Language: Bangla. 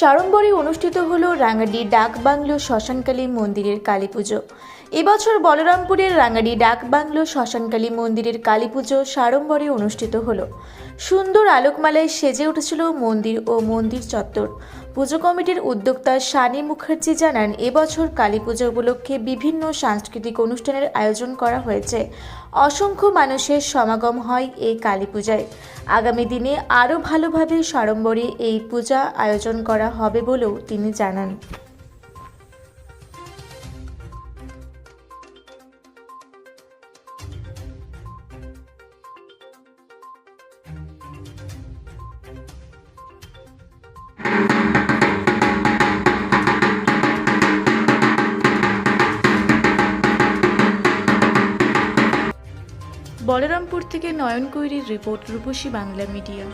সাড়ম্বরে অনুষ্ঠিত হল রাঙ্গাডি ডাক বাংলো শ্মশানকালী মন্দিরের কালী পুজো। এবছর বলরামপুরের রাঙ্গাডি ডাক বাংলো শ্মশানকালী মন্দিরের কালী পুজো সাড়ম্বরে অনুষ্ঠিত হলো। সুন্দর আলোকমালায় সেজে উঠেছিল মন্দির ও মন্দির চত্বর। পুজো কমিটির উদ্যোক্তা সানি মুখার্জি জানান, এবছর কালী পুজো উপলক্ষে বিভিন্ন সাংস্কৃতিক অনুষ্ঠানের আয়োজন করা হয়েছে। অসংখ্য মানুষের সমাগম হয় এই কালী পূজায়। আগামী দিনে আরও ভালোভাবে সাড়ম্বরে এই পূজা আয়োজন করা হবে বলেও তিনি জানান। বলরামপুর থেকে নয়ন কৈরির রিপোর্ট রূপসী বাংলা মিডিয়া।